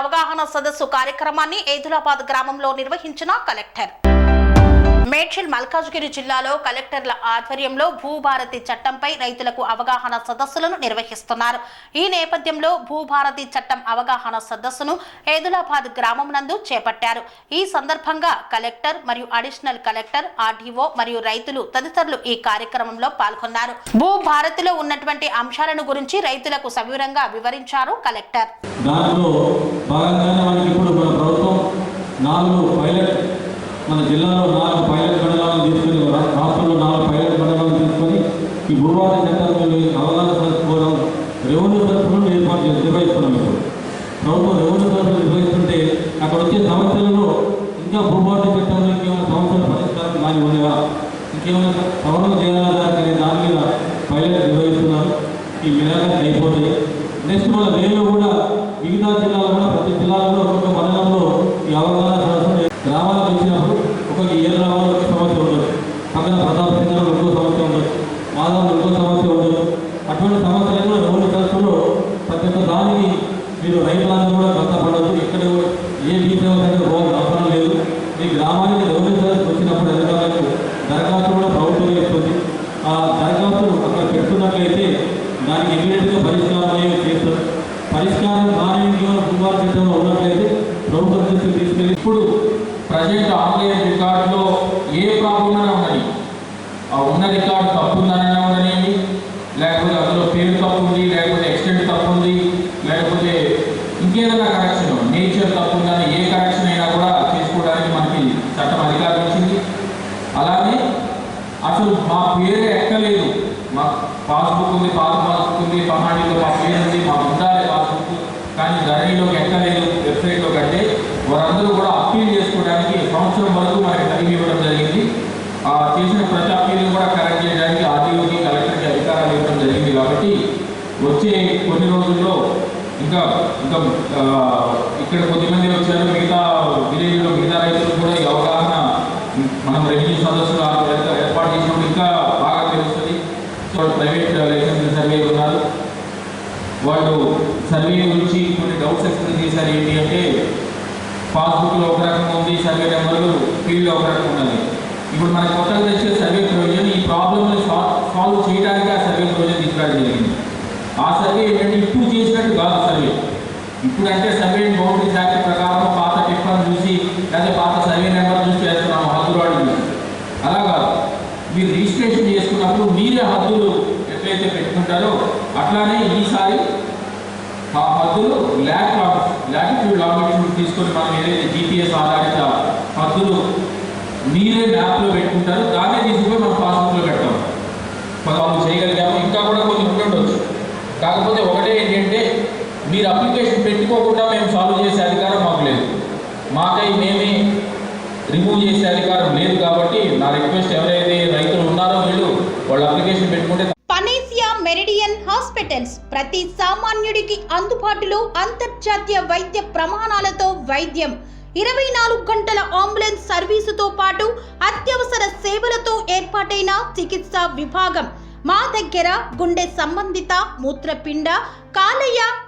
అవగాహన సదస్సు కార్యక్రమాన్ని ఏదులాబాద్ గ్రామంలో నిర్వహించిన కలెక్టర్. మేడ్చల్ మల్కాజ్గిరి జిల్లాలో కలెక్టర్ల ఆధ్వర్యంలో భూభారతి చట్టంపై రైతులకు అవగాహన సదస్సులను నిర్వహిస్తున్నారు. ఈ నేపథ్యంలో భూభారతి చట్టం అవగాహన సదస్సును ఏదులాబాద్ గ్రామం నందు చేపట్టారు. ఈ సందర్భంగా కలెక్టర్ మరియు అడిషనల్ కలెక్టర్ ఆర్డీఓ మరియు రైతులు తదితరులు ఈ కార్యక్రమంలో పాల్గొన్నారు. భూభారతిలో ఉన్నటువంటి అంశాలను గురించి రైతులకు సవివరంగా వివరించారు కలెక్టర్. దాంట్లో భాగంగానే మనకి ఇప్పుడు మన ప్రభుత్వం నాలుగు పైలట్ మన జిల్లాలో నాలుగు పైలట్ మండలాలను తీసుకొని రాష్ట్రంలో నాలుగు పైలట్ మండలాలను తీసుకొని ఈ భూభారత చట్టాన్ని అవగాహన సదస్సుకోవడం రెవెన్యూ తరఫున ఏర్పాటు చేసి నిర్వహిస్తున్నాం ఇప్పుడు. ప్రభుత్వం రెవెన్యూ తరఫున నిర్వహిస్తుంటే అక్కడ వచ్చే సమస్యలలో ఇంకా భూభారత చట్టంలో ఇంకేమైనా సమస్యలు పరిష్కారం కానీ ఉన్నాయా? ఇంకేమైనా సవరణ చేయాలా దానికి దాని మీద పైలట్ నిర్వహిస్తున్నారు. ఈ విధానం అయిపోతాయి నెక్స్ట్ మన రేలు కూడా మిగతా జిల్లాలో కూడా ప్రతి జిల్లాలో ఒక్కొక్క మండలంలో ఈ అవగాహన గ్రామాల గ్రామాలకు ఒక్కొక్క ఏ రావాలి ఒక సమస్య ఉండదు. పక్కన ప్రతాప్ సింగ్ గారు ఒక్కో సమస్య ఉండదు. మాధవ్ ఒక్కో సమస్య ఉండదు. అటువంటి సమస్యలను రెండు సదస్సులో ప్రతి ఒక్క దానికి మీరు రైతులను కూడా కష్టపడద్దు ఎక్కడ ఏ బీసీ దగ్గర పోవాల్సిన అవసరం లేదు. మీ గ్రామానికి రెవెన్యూ సర్వీస్ వచ్చినప్పుడు అధికారులకు దరఖాస్తు కూడా ప్రభుత్వం చేస్తుంది. ఆ దరఖాస్తు అక్కడ పెట్టుకున్నట్లయితే దానికి ఇమీడియట్గా పరిష్కారం అనేది చేస్తారు. పరిష్కారం కానీ ఇంకేమైనా చట్టంలో ఉన్నట్లయితే ప్రభుత్వం దృష్టికి తీసుకెళ్ళి ఇప్పుడు ప్రజెంట్ ఆన్లైన్ రికార్డులో ఏ ప్రాబ్లం అయినా ఉండని ఆ కార్డు తప్పు ఉందనైనా ఉండనివ్వండి లేకపోతే అందులో పేరు తప్పు ఉంది లేకపోతే ఎక్స్టెంట్ తప్పు ఉంది లేకపోతే ఇంకేదైనా కరెక్షన్ నేచర్ తప్పు ఉందని ఏ కరెక్షన్ అయినా కూడా చేసుకోవడానికి మనకి చట్టం అధికారం ఇచ్చింది అలానే అసలు మా పేరే ఎక్కలేదు. మా పాస్బుక్ ఉంది పాత పాస్బుక్ ఉంది పహాడీలో మా పేరు ఉంది మాకు ఉండాలి పాస్బుక్ కానీ ధరణిలోకి ఎక్కలేదు వెబ్సైట్లోకి అంటే వారందరూ కూడా అప్పీల్ చేసుకోవడానికి సంవత్సరం వరకు మనకి టైం ఇవ్వడం జరిగింది ఆ చేసిన ప్రతి అప్పీల్ని కూడా కరెక్ట్ చేయడానికి ఆర్టీఓకి కలెక్టర్కి అధికారాలు ఇవ్వడం జరిగింది కాబట్టి వచ్చే కొన్ని రోజుల్లో ఇంకా ఇంకా ఇక్కడ కొద్దిమంది వచ్చారు మిగతా విలేజ్లో మిగతా రైతులు కూడా ఈ అవగాహన మనం రెవెన్యూ సదస్సులు ఏర్పాటు చేసినప్పుడు ఇంకా బాగా తెలుస్తుంది. సో ప్రైవేట్ లైసెన్స్ సర్వే ఉన్నారు. వాళ్ళు సర్వే గురించి కొన్ని డౌట్స్ ఎక్స్ప్లెయిన్ చేశారు ఏంటి అంటే పాస్బుక్లో ఒక రకంగా ఉంది సర్వే నెంబర్లు ఫీల్డ్లో ఒక రకంగా ఉన్నది. ఇప్పుడు మనకు కొత్తగా తెచ్చే సర్వే ప్రొవిజన్ ఈ ప్రాబ్లమ్ని సాల్వ్ చేయడానికి ఆ సర్వే ప్రొవిజన్ తీసుకురావడం జరిగింది. ఆ సర్వే ఏంటంటే ఇప్పుడు చేసినట్టు కాదు సర్వే. ఇప్పుడు అంటే సర్వే బౌండరీ శాఖ ప్రకారం పాత టిఫన్ చూసి లేదా పాత సర్వే నెంబర్ చూసి చేస్తున్నాము హద్దురాడు అడిగి అలా కాదు. మీరు రిజిస్ట్రేషన్ చేసుకున్నప్పుడు మీరే హద్దులు ఎట్లయితే పెట్టుకుంటారో అట్లానే ఈసారి ఆ హద్దులు ల్యాక్ లాటిట్యూడ్ లాంగిట్యూడ్ తీసుకొని మనం ఏదైతే జీపీఎస్ ఆధారిత హద్దులు మీరే మ్యాప్లో పెట్టుకుంటారో దాన్ని తీసుకుని మనం పాస్బుక్లో పెడతాం మనం చేయగలిగాము ఇంకా కూడా కొన్ని ఉండొచ్చు కాకపోతే ఒకటే ఏంటంటే మీరు అప్లికేషన్ పెట్టుకోకుండా మేము సాల్వ్ చేసే అధికారం మాకు లేదు మాకై మేమే చేసే అధికారం లేదు కాబట్టి నా రిక్వెస్ట్ ఎవరైతే రైతులు ఉన్నారో వీళ్ళు వాళ్ళు అప్లికేషన్ పెట్టుకుంటే పనేసియా మెరిడియన్ హాస్పిటల్స్ ప్రతి సామాన్యుడికి అందుబాటులో అంతర్జాతీయ వైద్య ప్రమాణాలతో వైద్యం. ఇరవై నాలుగు గంటల అంబులెన్స్ సర్వీసుతో పాటు అత్యవసర సేవలతో ఏర్పాటైన చికిత్సా విభాగం. మా దగ్గర గుండె సంబంధిత మూత్రపిండ కాలేయ